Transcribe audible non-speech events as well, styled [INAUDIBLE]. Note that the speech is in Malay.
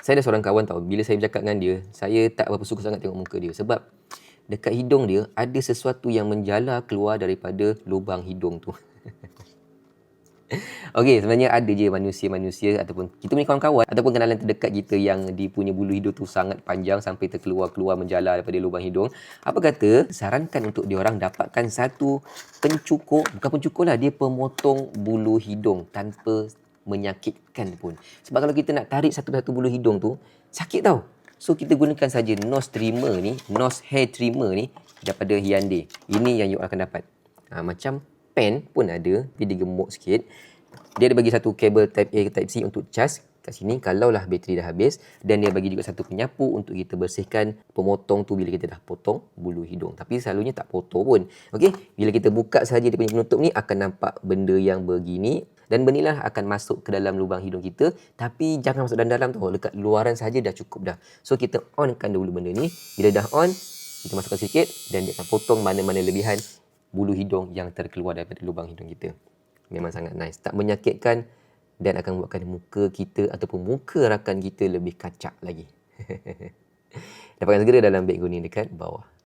Saya ada seorang kawan tahu, bila saya bercakap dengan dia, saya tak berapa suka sangat tengok muka dia. Sebab dekat hidung dia, ada sesuatu yang menjala keluar daripada lubang hidung tu. [LAUGHS] Okey, sebenarnya ada je manusia-manusia ataupun kita punya kawan-kawan ataupun kenalan terdekat kita yang dia punya bulu hidung tu sangat panjang sampai terkeluar-keluar menjala daripada lubang hidung. Apa kata, sarankan untuk diorang dapatkan satu pencukur, bukan pencukur lah, dia pemotong bulu hidung tanpa menyakitkan pun. Sebab kalau kita nak tarik satu-satu bulu hidung tu, sakit tau. So kita gunakan saja nose trimmer ni, nose hair trimmer ni daripada Hyundai. Ini yang you akan dapat. Ha, macam pen pun ada, tapi dia gemuk sikit. Dia ada bagi satu kabel type A ke type C untuk cas kat sini kalaulah bateri dah habis dan dia bagi juga satu penyapu untuk kita bersihkan pemotong tu bila kita dah potong bulu hidung. Tapi selalunya tak potong pun. Okey, bila kita buka saja dia punya penutup ni akan nampak benda yang begini dan benda lah akan masuk ke dalam lubang hidung kita tapi jangan masuk dalam dalam tu dekat luaran saja dah cukup dah. So kita onkan dulu benda ni. Bila dah on, kita masukkan sikit dan dia akan potong mana-mana lebihan bulu hidung yang terkeluar daripada lubang hidung kita memang sangat nice. Tak menyakitkan dan akan buatkan muka kita ataupun muka rakan kita lebih kacak lagi. [LAUGHS] Dapatkan segera dalam beg kuning dekat bawah.